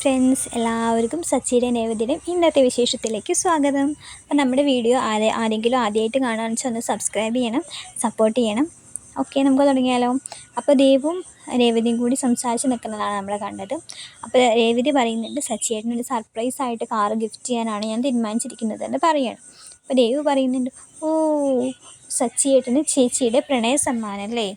Friends എല്ലാവർക്കും സച്ചിയുടെ നൈവേദ്യം ഇന്നത്തെ വിശേഷത്തിലേക്ക് സ്വാഗതം. അപ്പം നമ്മുടെ വീഡിയോ ആരെ ആരെങ്കിലും ആദ്യമായിട്ട് കാണാമെന്ന് വെച്ചാൽ ഒന്ന് സബ്സ്ക്രൈബ് ചെയ്യണം സപ്പോർട്ട് ചെയ്യണം. ഓക്കെ നമുക്ക് തുടങ്ങിയാലോ? അപ്പോൾ ദേവും രേവതിയും കൂടി സംസാരിച്ച് നിൽക്കുന്നതാണ് നമ്മൾ കണ്ടത്. അപ്പോൾ രേവതി പറയുന്നുണ്ട് സച്ചിയേട്ടനൊരു സർപ്രൈസ് ആയിട്ട് കാറ് ഗിഫ്റ്റ് ചെയ്യാനാണ് ഞാൻ തീരുമാനിച്ചിരിക്കുന്നത് എന്ന് പറയണം. അപ്പോൾ ദേവ് പറയുന്നുണ്ട് ഓ സച്ചിയേട്ടന് ചേച്ചിയുടെ പ്രണയ സമ്മാനം അല്ലേ?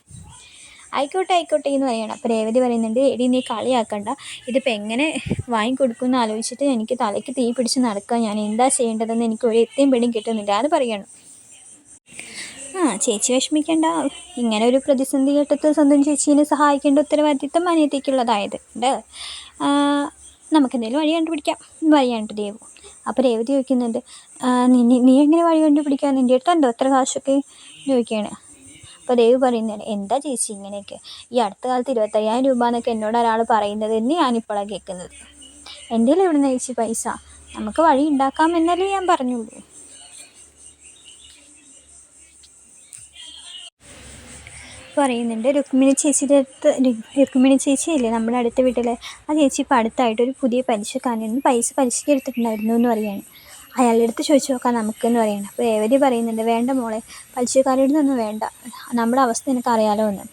ആയിക്കോട്ടെ ആയിക്കോട്ടെ എന്ന് പറയണം അപ്പോൾ രേവതി പറയുന്നുണ്ട് എടി നീ കളിയാക്കണ്ട. ഇതിപ്പോൾ എങ്ങനെ വാങ്ങിക്കൊടുക്കുമെന്ന് ആലോചിച്ചിട്ട് എനിക്ക് തലയ്ക്ക് തീ പിടിച്ച് നടക്കുക ഞാൻ എന്താ ചെയ്യേണ്ടതെന്ന് എനിക്ക് ഒരു എത്തിയും പിടിയും കിട്ടുന്നില്ല അത് പറയണം ആ ചേച്ചി വിഷമിക്കേണ്ട. ഇങ്ങനെ ഒരു പ്രതിസന്ധി ഘട്ടത്തിൽ സ്വന്തം ചേച്ചീനെ സഹായിക്കേണ്ട ഉത്തരവാദിത്വം അനിയത്തിക്കുള്ളതായത്. ഉണ്ട് നമുക്കെന്തെങ്കിലും വഴി കണ്ടുപിടിക്കാം. എന്ന് പറയാനുണ്ട് ദേവു അപ്പോൾ രേവതി ചോദിക്കുന്നുണ്ട് നീ നീ- എങ്ങനെ വഴി കണ്ടുപിടിക്കുക നിന്റെ അടുത്തുണ്ടോ എത്ര കാശൊക്കെ? ചോദിക്കുകയാണ്. അപ്പോൾ ദേവ് പറയുന്നതാണ് എന്താ ചേച്ചി ഇങ്ങനെയൊക്കെ? ഈ അടുത്ത കാലത്ത് ഇരുപത്തയ്യായിരം രൂപ എന്നൊക്കെ എന്നോട് ഒരാൾ പറയുന്നത് എന്ന് ഞാനിപ്പോഴാണ് കേൾക്കുന്നത് എന്റെ കയ്യിൽ എവിടെ നിന്ന് ചേച്ചി പൈസ? നമുക്ക് വഴി ഉണ്ടാക്കാം എന്നല്ലേ ഞാൻ പറഞ്ഞുള്ളൂ. പറയുന്നുണ്ട് രുക്മിണി ചേച്ചിയുടെ അടുത്ത് രുക്മിണി ചേച്ചി അല്ലേ നമ്മുടെ അടുത്ത വീട്ടിലെ? ആ ചേച്ചി ഇപ്പോൾ അടുത്തായിട്ട് ഒരു പുതിയ പലിശക്കാരൻ പൈസ പലിശയ്ക്ക് എടുത്തിട്ടുണ്ടായിരുന്നു എന്ന് പറയാണ്. അയാളുടെ അടുത്ത് ചോദിച്ചു നോക്കാം നമുക്കെന്ന് പറയണം. അപ്പോൾ രേവതി പറയുന്നുണ്ട് വേണ്ട മോളെ പലിശക്കാരുടെ ഒന്നും വേണ്ട. നമ്മുടെ അവസ്ഥ എനിക്ക് അറിയാലോ എന്ന്.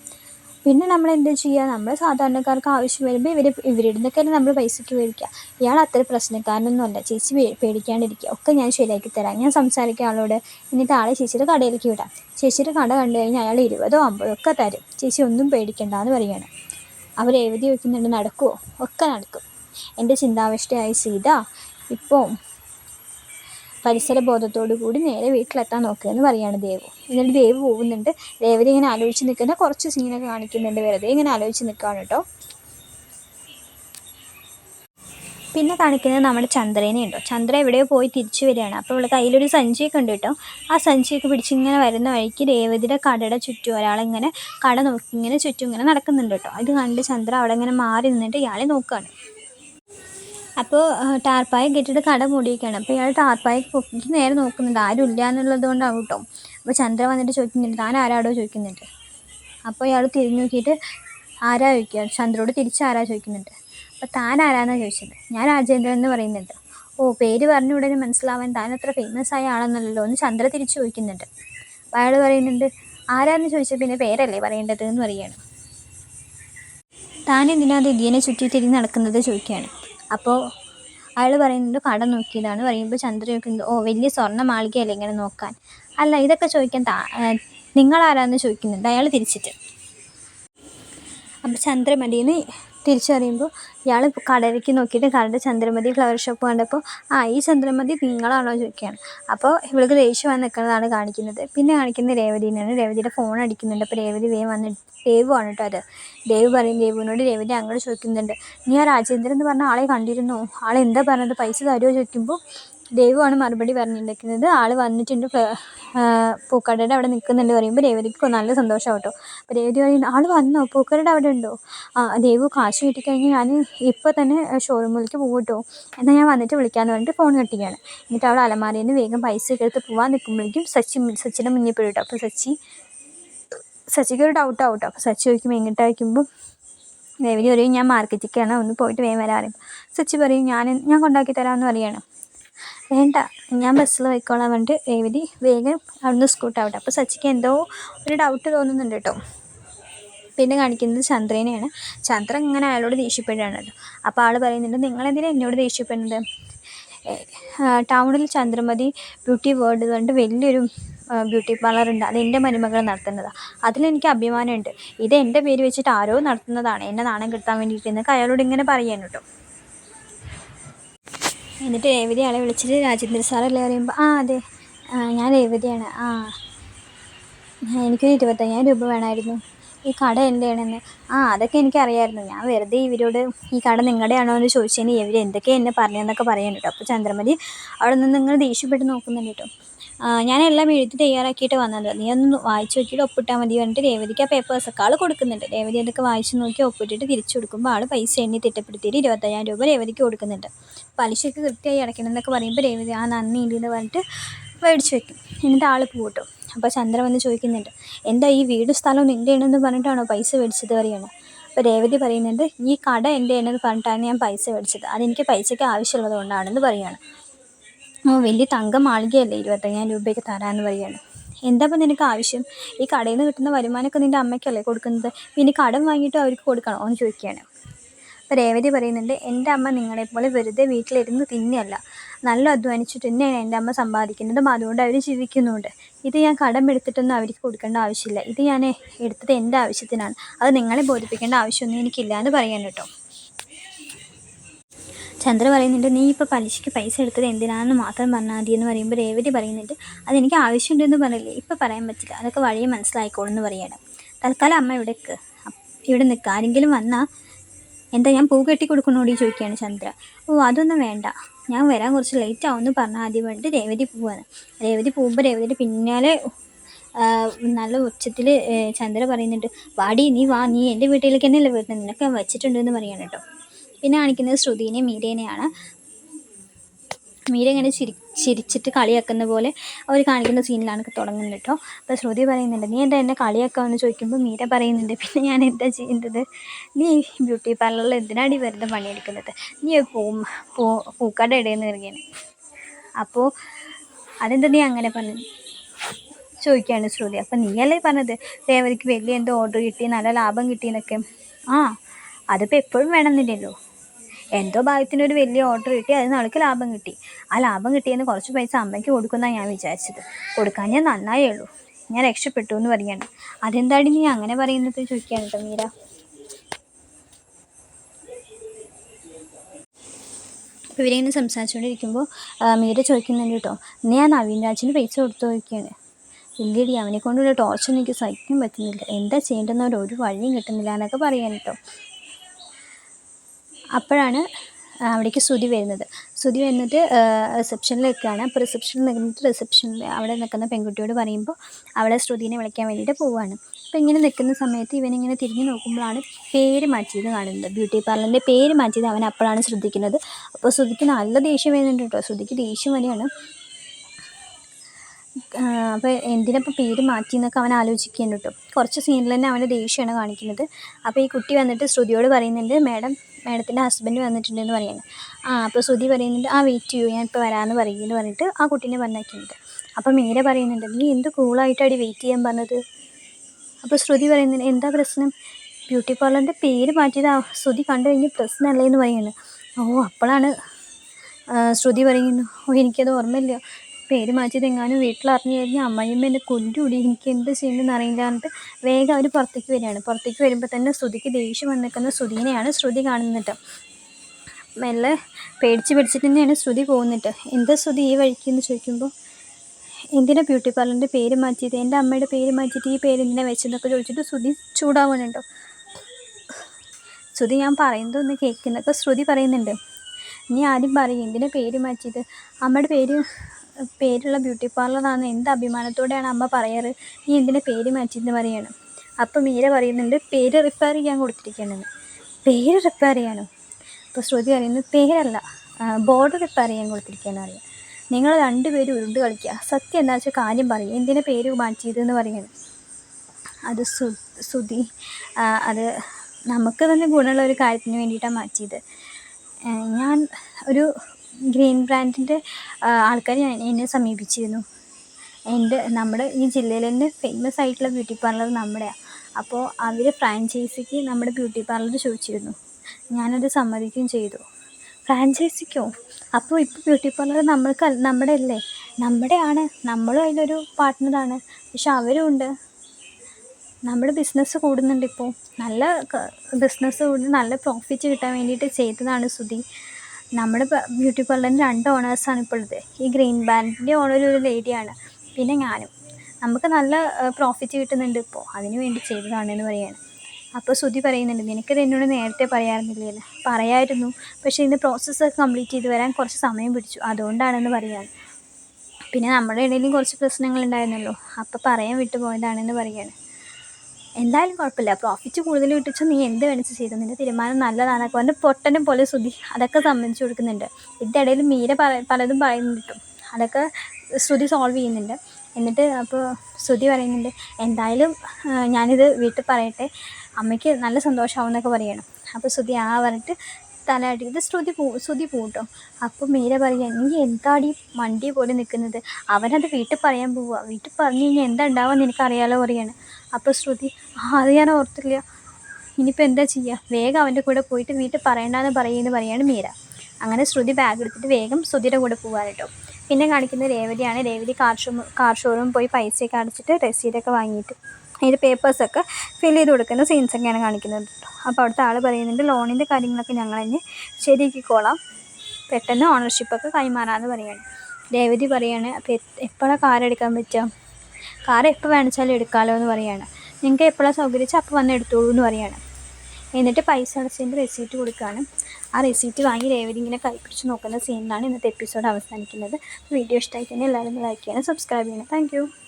പിന്നെ നമ്മൾ എന്ത് ചെയ്യുക നമ്മൾ സാധാരണക്കാർക്ക് ആവശ്യം വരുമ്പോൾ ഇവർ ഇവരുടെ നിന്നൊക്കെ നമ്മൾ പൈസയ്ക്ക് മേടിക്കുക. ഇയാൾ അത്ര പ്രശ്നക്കാരനൊന്നുമല്ല ചേച്ചി പേടിക്കാണ്ടിരിക്കുക. ഒക്കെ ഞാൻ ശരിയാക്കി തരാം. ഞാൻ സംസാരിക്കാം ആളോട് എന്നിട്ട് ആളെ ചേച്ചിയുടെ കടയിലേക്ക് വിടാം. ചേച്ചിയുടെ കട കണ്ടു കഴിഞ്ഞാൽ അയാൾ ഇരുപതോ അമ്പതോ ഒക്കെ തരും. ചേച്ചി ഒന്നും പേടിക്കണ്ട എന്ന് പറയുകയാണ് അവർ എഴുതി വയ്ക്കുന്നുണ്ട് നടക്കുമോ ഒക്കെ നടക്കും. എന്റെ ചിന്താവിഷ്ടയായ സീത ഇപ്പോൾ പരിസര ബോധത്തോടു കൂടി നേരെ വീട്ടിലെത്താൻ നോക്കുക എന്ന് പറയാണ് ദേവു. എന്നിട്ട് ദേവ് പോകുന്നുണ്ട്. ദേവരി ഇങ്ങനെ ആലോചിച്ച് നിൽക്കുന്ന കുറച്ച് സീനൊക്കെ കാണിക്കുന്നുണ്ട്. വെറുതെ ഇങ്ങനെ ആലോചിച്ച് നിൽക്കുകയാണ് കേട്ടോ. പിന്നെ കാണിക്കുന്നത് നമ്മുടെ ചന്ദ്രനെ ഉണ്ടോ? ചന്ദ്ര എവിടെയോ പോയി തിരിച്ചു വരികയാണ്. അപ്പോൾ ഇവിടെ കയ്യിലൊരു സഞ്ചിയൊക്കെ ഉണ്ട് കേട്ടോ. ആ സഞ്ചിയൊക്കെ പിടിച്ച് ഇങ്ങനെ വരുന്ന വഴിക്ക് രേവതിയുടെ കടയുടെ ചുറ്റും ഒരാളിങ്ങനെ കട നോക്കി ഇങ്ങനെ ചുറ്റും ഇങ്ങനെ നടക്കുന്നുണ്ട് കേട്ടോ. ഇത് കണ്ട് ചന്ദ്ര അവിടെ ഇങ്ങനെ മാറി നിന്നിട്ട് ഇയാളെ നോക്കുകയാണ്. അപ്പോൾ ടാർപ്പായ കെട്ടിയിട്ട് കട മൂടിയിരിക്കുകയാണ്. അപ്പോൾ ഇയാൾ ടാർപ്പായ പൊക്കി നേരെ നോക്കുന്നുണ്ട്. ആരും ഇല്ല എന്നുള്ളത് കൊണ്ടാവും കേട്ടോ. അപ്പോൾ ചന്ദ്ര വന്നിട്ട് ചോദിക്കുന്നുണ്ട് താൻ ആരാടോ? ചോദിക്കുന്നുണ്ട്. അപ്പോൾ ഇയാൾ തിരിഞ്ഞു നോക്കിയിട്ട് ആരാ? ചോദിക്കുക ചന്ദ്രയോട് തിരിച്ച് ആരാ ചോദിക്കുന്നുണ്ട്. അപ്പോൾ താൻ ആരാന്നാണ് ചോദിച്ചത്? ഞാൻ രാജേന്ദ്രൻ എന്ന് പറയുന്നുണ്ട്. ഓ പേര് പറഞ്ഞ ഉടനെ മനസ്സിലാവാൻ താൻ അത്ര ഫേമസ് ആയ ആളെന്നല്ലോ എന്ന് ചന്ദ്ര തിരിച്ച് ചോദിക്കുന്നുണ്ട്. അപ്പോൾ അയാൾ പറയുന്നുണ്ട് ആരാന്ന് ചോദിച്ചാൽ പിന്നെ പേരല്ലേ പറയേണ്ടത്? എന്ന് പറയുകയാണ്. താൻ എന്തിനാ ദിദിയനെ ചുറ്റി തിരിഞ്ഞ് നടക്കുന്നത്? ചോദിക്കുകയാണ്. അപ്പോൾ അയാൾ പറയുന്നുണ്ട് കടം നോക്കിയതാണ്. പറയുമ്പോൾ ചന്ദ്ര ചോദിക്കുന്നത് ഓ വലിയ സ്വർണ മാളികയല്ലേ ഇങ്ങനെ നോക്കാൻ? അല്ല ഇതൊക്കെ ചോദിക്കാൻ താ നിങ്ങളാരാന്ന് ചോദിക്കുന്നുണ്ട്. അയാൾ തിരിച്ചിട്ട്. അപ്പം ചന്ദ്രമതിന്ന് തിരിച്ചറിയുമ്പോൾ ഇയാൾ കടലേക്ക് നോക്കിയിട്ട് കടയുടെ ചന്ദ്രമതി ഫ്ലവർ ഷോപ്പ് കണ്ടപ്പോൾ ആ ഈ ചന്ദ്രമതി നിങ്ങളാണോ? ചോദിക്കുകയാണ്. അപ്പോൾ ഇവൾക്ക് ദേഷ്യം വന്ന് നിൽക്കുന്നതാണ് കാണിക്കുന്നത്. പിന്നെ കാണിക്കുന്നത് രേവതിനെയാണ്. രേവതിയുടെ ഫോൺ അടിക്കുന്നുണ്ട്. അപ്പോൾ രേവതി വേഗം വന്ന് ദേവു ആണ് കേട്ടോ അത്. ദേവ് പറയും ദേവുവിനോട് രേവതി അങ്ങോട്ട് ചോദിക്കുന്നുണ്ട്. നീ ആ രാജേന്ദ്രൻ എന്ന് പറഞ്ഞ ആളെ കണ്ടിരുന്നു? ആളെന്താ പറഞ്ഞത്? പൈസ തരുമോ ചോദിക്കുമ്പോൾ ദേവുവാണ് മറുപടി പറഞ്ഞിട്ടുണ്ടെങ്കിൽ ആൾ വന്നിട്ടുണ്ട് പൂക്കടയുടെ അവിടെ നിൽക്കുന്നുണ്ട് പറയുമ്പോൾ രേവതിക്ക് നല്ല സന്തോഷം കേട്ടോ അപ്പോൾ രേവതി പറയുന്നത് ആൾ വന്നോ? പൂക്കടയുടെ അവിടെ ഉണ്ടോ? ആ ദേവു കാശ് കിട്ടിക്കഴിഞ്ഞാൽ ഞാൻ ഇപ്പോൾ തന്നെ ഷോറൂമിലേക്ക് പോകും കേട്ടോ എന്നാൽ ഞാൻ വന്നിട്ട് വിളിക്കാമെന്ന് പറഞ്ഞിട്ട് ഫോൺ കെട്ടിക്കുകയാണ് എന്നിട്ട് അവൾ അലമാരയിൽ നിന്ന് വേഗം പൈസ എടുത്ത് പോകാൻ നിൽക്കുമ്പോഴേക്കും സച്ചി സച്ചിന്റെ മുന്നിൽ പോയി കേട്ടോ. അപ്പോൾ സച്ചി സച്ചിക്ക് ഒരു ഡൗട്ട് ആവും കേട്ടോ. അപ്പോൾ സച്ചി ചോദിക്കും എങ്ങോട്ടായിരിക്കുമ്പോൾ രേവതി പറയും ഞാൻ മാർക്കറ്റിലേക്കാണ് ഒന്ന് പോയിട്ട് വേഗം വരാറിയും സച്ചി പറയും ഞാൻ ഞാൻ കൊണ്ടാക്കി തരാമെന്ന് പറയാണ്. വേണ്ട. ഞാൻ ബസ്സിൽ പോയിക്കോളാൻ വേണ്ടി രേവതി വേഗം അവിടുന്ന് സ്കൂട്ട് ആവട്ടെ അപ്പോൾ സച്ചിക്ക് എന്തോ ഒരു ഡൗട്ട് തോന്നുന്നുണ്ട് കേട്ടോ. പിന്നെ കാണിക്കുന്നത് ചന്ദ്രനെയാണ്. ചന്ദ്രൻ ഇങ്ങനെ അയാളോട് ദേഷ്യപ്പെടുകയാണ് കേട്ടോ. അപ്പോൾ ആൾ പറയുന്നുണ്ട് നിങ്ങളെന്തിനാണ് എന്നോട് ദേഷ്യപ്പെടുന്നത്? ടൗണിൽ ചന്ദ്രമതി ബ്യൂട്ടി വേൾഡ് കൊണ്ട് വലിയൊരു ബ്യൂട്ടി പാർലർ ഉണ്ട്. അത് എന്റെ മരുമകൾ നടത്തുന്നതാണ് അതിലെനിക്ക് അഭിമാനമുണ്ട്. ഇത് എന്റെ പേര് വെച്ചിട്ട് ആരോ നടത്തുന്നതാണ്. എന്നെ നാണം കിട്ടാൻ വേണ്ടിയിട്ട് എന്നൊക്കെ അയാളോട് ഇങ്ങനെ പറയാൻ കേട്ടോ. എന്നിട്ട് രേവതി ആളെ വിളിച്ചിട്ട് രാജേന്ദ്ര സാറല്ലേ പറയുമ്പോൾ ആ അതെ. ഞാൻ രേവതിയാണ്. ആ എനിക്കൊരു ഇരുപത്തയ്യായിരം രൂപ വേണമായിരുന്നു ഈ കട എന്റെയാണെന്ന് ആ അതൊക്കെ എനിക്കറിയായിരുന്നു. ഞാൻ വെറുതെ ഇവരോട് ഈ കട നിങ്ങളുടെയാണോ എന്ന് ചോദിച്ചതിന് ഇവർ എന്തൊക്കെയാണ് എന്നെ പറഞ്ഞതെന്നൊക്കെ പറയുന്നുണ്ട് അപ്പോൾ ചന്ദ്രമതി അവിടെ നിന്ന് നിങ്ങൾ ദേഷ്യപ്പെട്ട് നോക്കുന്നുണ്ട് കേട്ടോ. ആ, എല്ലാം എഴുതി തയ്യാറാക്കിയിട്ട് വന്നത്. നീ ഒന്ന് വായിച്ച് നോക്കിയിട്ട് ഒപ്പിട്ടാൽ മതി പറഞ്ഞിട്ട് രേവതിക്ക് ആ പേപ്പേഴ്സൊക്കെ ആൾ കൊടുക്കുന്നുണ്ട്. രേവതി അതൊക്കെ വായിച്ച് നോക്കി ഒപ്പിട്ടിട്ട് തിരിച്ചു കൊടുക്കുമ്പോൾ ആൾ പൈസ എണ്ണി തിട്ടപ്പെടുത്തിയിട്ട് ഇരുപത്തയ്യായിരം രൂപ രേവതിക്ക് കൊടുക്കുന്നുണ്ട്. പലിശയ്ക്ക് കൃത്യമായി അടയ്ക്കണം എന്നൊക്കെ പറയുമ്പോൾ രേവതി ആ നന്ദി ഇല്ലെന്ന് പറഞ്ഞിട്ട് മേടിച്ച് വെക്കും. എന്നിട്ട് ആൾ പോകട്ടും അപ്പോൾ ചന്ദ്രൻ വന്ന് ചോദിക്കുന്നുണ്ട് എന്താ ഈ വീട് സ്ഥലവും നിന്റെയാണെന്ന് പറഞ്ഞിട്ടാണോ പൈസ മേടിച്ചത്? പറയണം. അപ്പോൾ രേവതി പറയുന്നുണ്ട് ഈ കട എന്റെ എന്ന് പറഞ്ഞിട്ടാണ് ഞാൻ പൈസ മേടിച്ചത്. അതെനിക്ക് പൈസയ്ക്ക് ആവശ്യമുള്ളത് കൊണ്ടാണെന്ന് പറയുകയാണ് വലിയ തങ്കം മാളികയല്ലേ ഇരുപത്തയ്യായിരം രൂപയ്ക്ക് തരാമെന്ന് പറയുകയാണ് എന്താ ഇപ്പം നിനക്ക് ആവശ്യം? ഈ കടയിൽ നിന്ന് കിട്ടുന്ന വരുമാനമൊക്കെ നിന്റെ അമ്മയ്ക്കല്ലേ കൊടുക്കുന്നത്. പിന്നെ കടം വാങ്ങിയിട്ട് അവർക്ക് കൊടുക്കണോ എന്ന് ചോദിക്കുകയാണ്. അപ്പോൾ രേവതി പറയുന്നുണ്ട് എന്റെ അമ്മ നിങ്ങളെപ്പോലെ വെറുതെ വീട്ടിലിരുന്ന് തിന്നെയല്ല. നല്ല അധ്വാനിച്ചിട്ട് തന്നെയാണ് എന്റെ അമ്മ സമ്പാദിക്കുന്നതും അതുകൊണ്ട് അവർ ജീവിക്കുന്നുണ്ട്. ഇത് ഞാൻ കടം എടുത്തിട്ടൊന്നും അവർക്ക് കൊടുക്കേണ്ട ആവശ്യമില്ല. ഇത് ഞാൻ എടുത്തത് എന്റെ ആവശ്യത്തിനാണ്. അത് നിങ്ങളെ ബോധിപ്പിക്കേണ്ട ആവശ്യമൊന്നും എനിക്കില്ല എന്ന് പറയാൻ കേട്ടോ. ചന്ദ്ര പറയുന്നുണ്ട് നീ ഇപ്പോൾ പലിശയ്ക്ക് പൈസ എടുത്തത് എന്തിനാണെന്ന് മാത്രം പറഞ്ഞാൽ മതി എന്ന് പറയുമ്പോൾ രേവതി പറയുന്നുണ്ട് അതെനിക്ക് ആവശ്യമുണ്ടെന്ന് പറയില്ലേ ഇപ്പോൾ പറയാൻ പറ്റില്ല. അതൊക്കെ വഴിയെ മനസ്സിലായിക്കോളെന്ന് പറയണം തൽക്കാലം അമ്മ ഇവിടെ ഇവിടെ നിൽക്കുക ആരെങ്കിലും വന്നാൽ എന്താ ഞാൻ പൂ കെട്ടി കൊടുക്കണോടി ചോദിക്കുകയാണ് ചന്ദ്ര. ഓ അതൊന്നും വേണ്ട. ഞാൻ വരാൻ കുറച്ച് ലേറ്റ് ആവുമെന്ന് പറഞ്ഞാൽ ആദ്യം വേണ്ടി രേവതി പോവാണ്. രേവതി പോകുമ്പോൾ രേവതിയുടെ പിന്നാലെ നല്ല ഉച്ചത്തിൽ ചന്ദ്ര പറയുന്നുണ്ട് വാടി നീ വാ. നീ എന്റെ വീട്ടിലേക്ക് തന്നെയല്ലേ വരുന്നത് നിനക്ക് വെച്ചിട്ടുണ്ടെന്ന് പറയാണ് കേട്ടോ. പിന്നെ കാണിക്കുന്നത് ശ്രുതിനെയും മീരേനെയാണ് മീര ഇങ്ങനെ ചിരി ചിരിച്ചിട്ട് കളിയാക്കുന്ന പോലെ അവർ കാണിക്കുന്ന സീനിലാണ് തുടങ്ങുന്നത് കേട്ടോ. അപ്പോൾ ശ്രുതി പറയുന്നുണ്ട് നീ എന്താ എന്നെ കളിയാക്കാമെന്ന് ചോദിക്കുമ്പോൾ മീര പറയുന്നുണ്ട് പിന്നെ ഞാൻ എന്താ ചെയ്യുന്നത്? നീ ബ്യൂട്ടി പാർലറിൽ എന്തിനാടി വെറുതെ പണിയെടുക്കുന്നത്? നീ പൂ പൂ പൂക്കട ഇടയിൽ നിന്ന് ഇറങ്ങിയാണ്. അപ്പോൾ അതെന്താ നീ അങ്ങനെ പറഞ്ഞു? ചോദിക്കുകയാണ് ശ്രുതി. അപ്പം നീയല്ലേ പറഞ്ഞത്? രേവതിക്ക് വലിയ എന്തോ ഓർഡർ കിട്ടി നല്ല ലാഭം കിട്ടിയെന്നൊക്കെ ആ അതിപ്പോൾ എപ്പോഴും വേണമെന്നില്ലല്ലോ. എന്തോ ഭാഗ്യത്തിനൊരു വലിയ ഓർഡർ കിട്ടി. അതിന് ആൾക്ക് ലാഭം കിട്ടി. ആ ലാഭം കിട്ടിയെന്ന് കുറച്ച് പൈസ അമ്മയ്ക്ക് കൊടുക്കുമെന്നാണ് ഞാൻ വിചാരിച്ചത്. കൊടുക്കാൻ ഞാൻ നന്നായേ ഉള്ളൂ. ഞാൻ രക്ഷപ്പെട്ടു എന്ന് പറയാണ് അതെന്താടി നീ അങ്ങനെ പറയുന്നത്? ചോദിക്കുകയാണ് കേട്ടോ മീര. അപ്പോൾ ഇവരിങ്ങനെ സംസാരിച്ചുകൊണ്ടിരിക്കുമ്പോൾ മീര ചോദിക്കുന്നുണ്ട് കേട്ടോ. നീ ആ നവീൻ രാജിന് പൈസ കൊടുത്തു? നോക്കിയാണ് ഇല്ലടി അവനെ കൊണ്ടുള്ള ടോർച്ചർ എനിക്ക് സഹിക്കാൻ പറ്റുന്നില്ല. എന്താ ചെയ്യേണ്ടെന്ന് ഒരു വഴിയും കിട്ടുന്നില്ല എന്നൊക്കെ പറയാൻ കേട്ടോ. അപ്പോഴാണ് അവിടേക്ക് ശ്രുതി വരുന്നത്. ശ്രുതി വരുന്നത് റിസപ്ഷനിൽ നിൽക്കുകയാണ് അപ്പോൾ റിസപ്ഷനിൽ നിന്നിട്ട് റിസപ്ഷനിൽ അവിടെ നിൽക്കുന്ന പെൺകുട്ടിയോട് പറയുമ്പോൾ അവളെ ശ്രുതിനെ വിളിക്കാൻ വേണ്ടിയിട്ട് പോവുകയാണ്. അപ്പോൾ ഇങ്ങനെ നിൽക്കുന്ന സമയത്ത് ഇവനിങ്ങനെ തിരിഞ്ഞു നോക്കുമ്പോഴാണ് പേര് മാറ്റിയത് കാണുന്നത്. ബ്യൂട്ടി പാർലറിന്റെ പേര് മാറ്റിയത് അവൻ അപ്പോഴാണ് ശ്രദ്ധിക്കുന്നത്. അപ്പോൾ ശ്രുതിക്ക് നല്ല ദേഷ്യം വരുന്നുണ്ട് കേട്ടോ. ശ്രുതിക്ക് ദേഷ്യം വരെയാണ് അപ്പോൾ എന്തിനപ്പോൾ പേര് മാറ്റി എന്നൊക്കെ അവൻ ആലോചിക്കുന്നുണ്ട് കേട്ടോ. കുറച്ച് സീനിൽ തന്നെ അവന്റെ ദേഷ്യമാണ് കാണിക്കുന്നത്. അപ്പോൾ ഈ കുട്ടി വന്നിട്ട് ശ്രുതിയോട് പറയുന്നുണ്ട് മാഡം മാഡത്തിന്റെ ഹസ്ബൻഡ് വന്നിട്ടുണ്ടെന്ന് പറയുന്നത് ആ അപ്പോൾ ശ്രുതി പറയുന്നുണ്ട് ആ വെയിറ്റ് ചെയ്യൂ ഞാൻ ഇപ്പോൾ വരാമെന്ന് പറയുമെന്ന് പറഞ്ഞിട്ട് ആ കുട്ടീനെ പറഞ്ഞേക്കുന്നുണ്ട് അപ്പോൾ മീര പറയുന്നുണ്ട് നീ എന്ത് കൂളായിട്ടാടി വെയിറ്റ് ചെയ്യാൻ പറഞ്ഞത്? അപ്പോൾ ശ്രുതി പറയുന്നുണ്ട് എന്താ പ്രശ്നം? ബ്യൂട്ടി പാർലറിന്റെ പേര് മാറ്റിയത് ശ്രുതി കണ്ടു കഴിഞ്ഞ് പ്രശ്നമല്ലേ? എന്ന് പറയുന്നു. ഓ അപ്പോഴാണ് ശ്രുതി പറയുന്നു ഓ എനിക്കത് ഓർമ്മയില്ല. പേര് മാറ്റിയത് എങ്ങാനും വീട്ടിൽ അറിഞ്ഞു കഴിഞ്ഞാൽ അമ്മയമ്മ എന്നെ കൊല്ലൂടി എനിക്ക് എന്ത് ചെയ്യണമെന്ന് അറിയില്ല എന്നിട്ട് വേഗം അവർ പുറത്തേക്ക് വരികയാണ്. പുറത്തേക്ക് വരുമ്പോൾ തന്നെ ശ്രുതിക്ക് ദേഷ്യം വന്നിരിക്കുന്ന. ശ്രുതിനെയാണ് ശ്രുതി കാണുന്നത്. മെല്ലെ പേടിച്ച് പിടിച്ചിട്ട് തന്നെയാണ് ശ്രുതി പോകുന്നിട്ട് എന്താ ശ്രുതി ഈ വഴിക്ക് എന്ന് ചോദിക്കുമ്പോൾ എന്തിനാ ബ്യൂട്ടി പാർലറിന്റെ പേര് മാറ്റിയത്? എന്റെ അമ്മയുടെ പേര് മാറ്റിയിട്ട് ഈ പേര് എന്തിനാ വെച്ചതെന്നൊക്കെ ചോദിച്ചിട്ട് ശ്രുതി ചൂടാവുന്നുണ്ടോ? ശ്രുതി ഞാൻ പറയുന്നതൊന്ന് കേൾക്കുന്നൊക്കെ ശ്രുതി പറയുന്നുണ്ട്. നീ ആദ്യം പറയും എന്തിനാ പേര് മാറ്റിയത്? അമ്മയുടെ പേര് പേരുള്ള ബ്യൂട്ടി പാർലറാണ് എന്ത് അഭിമാനത്തോടെയാണ് അമ്മ പറയാറ്? നീ എന്തിനെ പേര് മാറ്റിയെന്ന് പറയാണ്? അപ്പം മീര പറയുന്നുണ്ട് പേര് റിപ്പയർ ചെയ്യാൻ കൊടുത്തിരിക്കുകയാണെന്ന് പേര് റിപ്പയർ ചെയ്യാനോ? അപ്പോൾ ശ്രുതി പറയുന്നത് പേരല്ല ബോർഡ് റിപ്പയർ ചെയ്യാൻ കൊടുത്തിരിക്കുകയെന്ന് അറിയാം. നിങ്ങൾ രണ്ടുപേരും ഉരുണ്ട് കളിക്കുക. സത്യം എന്താ വെച്ചാൽ കാര്യം പറയും. എന്തിനെ പേര് മാറ്റിയതെന്ന് പറയണം. അത് സു സുധി അത് നമുക്ക് തന്നെ ഗുണമുള്ള ഒരു കാര്യത്തിന് വേണ്ടിയിട്ടാണ് മാറ്റിയത്. ഞാൻ ഒരു ഗ്രീൻ ബ്രാൻഡിന്റെ ആൾക്കാർ എന്നെ സമീപിച്ചിരുന്നു. എന്റെ നമ്മുടെ ഈ ജില്ലയിൽ തന്നെ ഫേമസ് ആയിട്ടുള്ള ബ്യൂട്ടി പാർലർ നമ്മുടെയാണ് അപ്പോൾ അവർ ഫ്രാഞ്ചൈസിക്ക് നമ്മുടെ ബ്യൂട്ടി പാർലർ ചോദിച്ചിരുന്നു. ഞാനത് സമ്മതിക്കുകയും ചെയ്തു. ഫ്രാഞ്ചൈസിക്കോ അപ്പോൾ ഇപ്പോൾ ബ്യൂട്ടി പാർലർ നമ്മൾക്ക് നമ്മുടെ അല്ലേ നമ്മുടെ ആണ് നമ്മളും അതിലൊരു പാർട്ട്ണറാണ് പക്ഷെ അവരും ഉണ്ട്. നമ്മുടെ ബിസിനസ് കൂടുന്നുണ്ട് ഇപ്പോൾ നല്ല ബിസിനസ് കൂടി നല്ല പ്രോഫിറ്റ് കിട്ടാൻ വേണ്ടിയിട്ട് ചെയ്തതാണ് സുധി. നമ്മുടെ ബ്യൂട്ടി പാർലറിന് രണ്ട് ഓണേഴ്സാണ് ഇപ്പോൾ ഉള്ളത് ഈ ഗ്രീൻ ബാൻഡിന്റെ ഓണർ ഒരു ലേഡിയാണ് പിന്നെ ഞാനും. നമുക്ക് നല്ല പ്രോഫിറ്റ് കിട്ടുന്നുണ്ട് ഇപ്പോൾ അതിന് വേണ്ടി ചെയ്തതാണെന്ന് പറയുകയാണ് അപ്പോൾ ശ്രുതി പറയുന്നുണ്ട് നിനക്കത് എന്നോട് നേരത്തെ പറയാറുന്നില്ലേ പറയായിരുന്നു. പക്ഷേ ഇതിന്റെ പ്രോസസ്സൊക്കെ കംപ്ലീറ്റ് ചെയ്ത് വരാൻ കുറച്ച് സമയം പിടിച്ചു. അതുകൊണ്ടാണെന്ന് പറയുകയാണ് പിന്നെ നമ്മുടെ ഇടയിലും കുറച്ച് പ്രശ്നങ്ങൾ പ്രശ്നങ്ങളുണ്ടായിരുന്നല്ലോ അപ്പോൾ പറയാൻ വിട്ടുപോയതാണെന്ന് പറയുകയാണ് എന്തായാലും കുഴപ്പമില്ല. പ്രോഫിറ്റ് കൂടുതൽ കിട്ടിച്ച. നീ എന്ത് വേണിച്ച് ചെയ്തു? നിന്റെ തീരുമാനം നല്ലതാണൊക്കെ പറഞ്ഞ് പൊട്ടനെ പോലെ ശ്രുതി അതൊക്കെ സമ്മതിച്ചു കൊടുക്കുന്നുണ്ട്. ഇതിന്റെ ഇടയിൽ മീര പറ പലതും പറയുന്നുണ്ട് അതൊക്കെ ശ്രുതി സോൾവ് ചെയ്യുന്നുണ്ട്. എന്നിട്ട് അപ്പോൾ ശ്രുതി പറയുന്നുണ്ട് എന്തായാലും ഞാനിത് വീട്ടിൽ പറയട്ടെ. അമ്മയ്ക്ക് നല്ല സന്തോഷമാവും എന്നൊക്കെ പറയണം. അപ്പോൾ ശ്രുതി ആ പറഞ്ഞിട്ട് തലയാട്ടി ഇത് ശ്രുതി പൂ ശ്രുതി പോട്ടോ? അപ്പോൾ മീര പറയുക നീ എന്താടി മണ്ടി പോലെ നിൽക്കുന്നത്? അവനത് വീട്ടിൽ പറയാൻ പോവുക വീട്ടിൽ പറഞ്ഞു കഴിഞ്ഞാൽ എന്താ ഉണ്ടാവുക നിനക്കറിയാലോ? പറയാണ്. അപ്പോൾ ശ്രുതി ആ അത് ഞാൻ ഓർത്തില്ല. ഇനിയിപ്പോൾ എന്താ ചെയ്യുക വേഗം അവന്റെ കൂടെ പോയിട്ട് വീട്ടിൽ പറയണ്ടെന്ന് പറയുമെന്ന് പറയാണ് മീര. അങ്ങനെ ശ്രുതി ബാഗ് എടുത്തിട്ട് വേഗം ശ്രുതിയുടെ കൂടെ പോകാൻ പിന്നെ കാണിക്കുന്നത് രേവതിയാണ്. Revathi car show car showroom പോയി പൈസയൊക്കെ അടച്ചിട്ട് രസീതൊക്കെ വാങ്ങിയിട്ട് അതിന്റെ പേപ്പേഴ്സൊക്കെ ഫിൽ ചെയ്ത് കൊടുക്കുന്ന സീൻസൊക്കെയാണ് കാണിക്കുന്നത് കേട്ടോ. അപ്പോൾ അവിടുത്തെ ആൾ പറയുന്നുണ്ട് ലോണിന്റെ കാര്യങ്ങളൊക്കെ ഞങ്ങൾ തന്നെ ശരിയാക്കിക്കോളാം. പെട്ടെന്ന് ഓണർഷിപ്പൊക്കെ കൈമാറാമെന്ന് പറയുകയാണ് രേവതി പറയാണ് അപ്പോൾ എപ്പോഴാണ് കാർ എടുക്കാൻ പറ്റുക കാർ എപ്പോൾ വേണിച്ചാലും എടുക്കാമല്ലോ എന്ന് പറയാണ്. നിങ്ങൾക്ക് എപ്പോഴാണ് സൗകര്യം അപ്പോൾ വന്ന് എടുത്തോളൂ എന്ന് പറയാണ്. എന്നിട്ട് പൈസ അടച്ചതിന്റെ റെസീറ്റ് കൊടുക്കുകയാണ് ആ റെസീറ്റ് വാങ്ങി രേവതി ഇങ്ങനെ കൈപ്പിടിച്ച് നോക്കുന്ന സീനിലാണ് ഇന്നത്തെ എപ്പിസോഡ് അവസാനിക്കുന്നത്. വീഡിയോ ഇഷ്ടമായി തന്നെ എല്ലാവരും ലൈക്ക് ചെയ്യണം സബ്സ്ക്രൈബ് ചെയ്യണം താങ്ക്